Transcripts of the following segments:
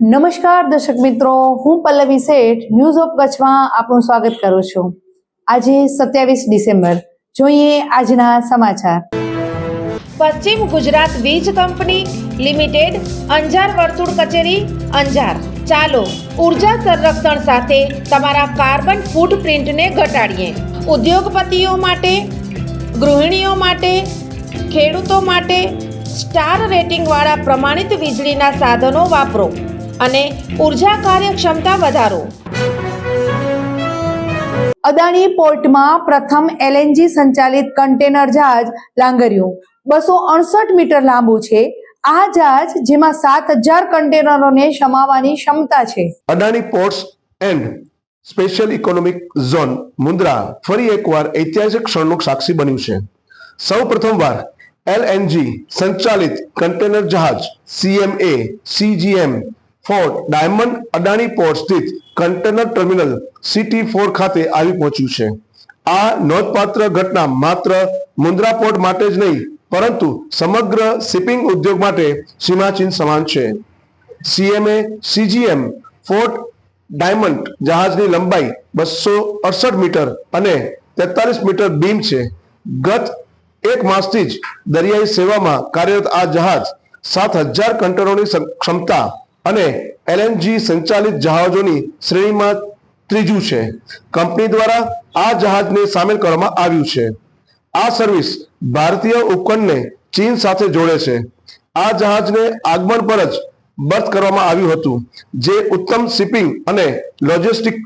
નમસ્કાર દર્શક મિત્રો, હું પલ્લવી શેઠ ન્યૂઝ ઓફ કચ્છમાં આપનું સ્વાગત કરું છું. આજે સત્યાવીસ ડિસેમ્બર, જોઈએ આજના સમાચાર. પશ્ચિમ ગુજરાત વીજ કંપની લિમિટેડ, અંજાર વર્તુળ કચેરી, અંજાર. ચાલો, ઊર્જા સંરક્ષણ સાથે તમારા કાર્બન ફૂટપ્રિન્ટને ઘટાડીએ. ઉદ્યોગપતિઓ માટે, ગૃહિણીઓ માટે ખેડૂતો માટે સ્ટાર રેટિંગવાળા પ્રમાણિત વીજળીના સાધનો વાપરો અને ઊર્જા કાર્યક્ષમતા વધારો. અદાણી પોર્ટમાં પ્રથમ એલએનજી સંચાલિત કન્ટેનર જહાજ લાંગર્યું. બસો અડસઠ મીટર લાંબુ છે. આ જહાજ જેમાં સાત હજાર કન્ટેનરોને સમાવવાની ક્ષમતા છે. Adani ports and special economic zone Mundra ફરી એકવાર ઐતિહાસિક ક્ષણનું સાક્ષી બન્યું છે. સૌ પ્રથમવાર એલએનજી સંચાલિત કન્ટેનર જહાજ CMA CGM fort diamond Adani port સ્થિત કન્ટેનર ટર્મિનલ સિટી ફોર ખાતે આવી પહોંચ્યું છે. આ નોંધપાત્ર ઘટના માત્ર મુન્દ્રા પોર્ટ માટે જ નહીં, પરંતુ સમગ્ર શિપિંગ ઉદ્યોગ માટે સીમાચિહ્ન સમાન છે. સીએમએ સીજીએમ ફોર્ટ ડાયમંડ જહાજની લંબાઈ બસો અડસઠ મીટર અને તેતાલીસ મીટર બીમ છે. ગત એક માસથી જ દરિયાઈ સેવામાં કાર્યરત આ જહાજ સાત હજાર કંટરોની ક્ષમતા અને એલએનજી સંચાલિત જહાજોની શ્રેણીમાં ત્રીજું છે. કંપની દ્વારા આ જહાજને સામેલ કરવામાં આવ્યું છે. આ સર્વિસ ભારતીય ઉપકરણને ચીન સાથે જોડે છે. આ જહાજને આગમન પર જ બર્થ કરવામાં આવ્યું હતું, જે ઉત્તમ શિપિંગ અને લોજિસ્ટિક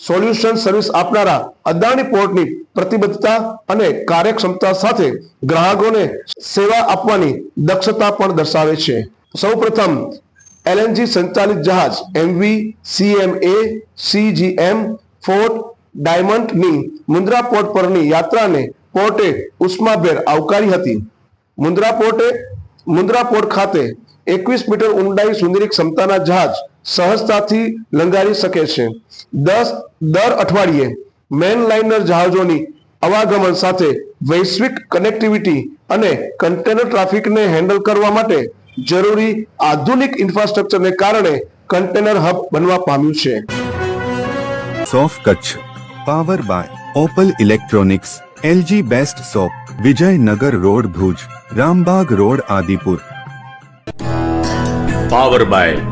સોલ્યુશન સર્વિસ આપનારા અદાણી પોર્ટની પ્રતિબદ્ધતા અને કાર્યક્ષમતા સાથે ગ્રાહકોને સેવા આપવાની દક્ષતા પણ દર્શાવે છે. સૌપ્રથમ, એલએનજી સંચાલિત જહાજ એમવી સીએમએ સીજીએમ ફોર્ટ ડાયમંડની મુન્દ્રા પોર્ટ પરની યાત્રાને પોર્ટે ઉષ્માભેર આવકારી હતી. મુન્દ્રા પોર્ટે મુન્દ્રા પોર્ટ ખાતે એકવીસ મીટર ઊંડાઈ સુંદરી ક્ષમતાના જહાજ સહજતાથી લંગારી શકે છે. દસ દર અઠવાડિયે મેન લાઇનર જહાજોની અવાગમન સાથે વૈશ્વિક કનેક્ટિવિટી અને કન્ટેનર ટ્રાફિકને હેન્ડલ કરવા માટે જરૂરી આધુનિક ઇન્ફ્રાસ્ટ્રક્ચરને કારણે કન્ટેનર હબ બનવા પામ્યું છે. સોફ Kutch power by Opal electronics LG best shop Vijaynagar road Bhuj Rambag road Adipur. Power by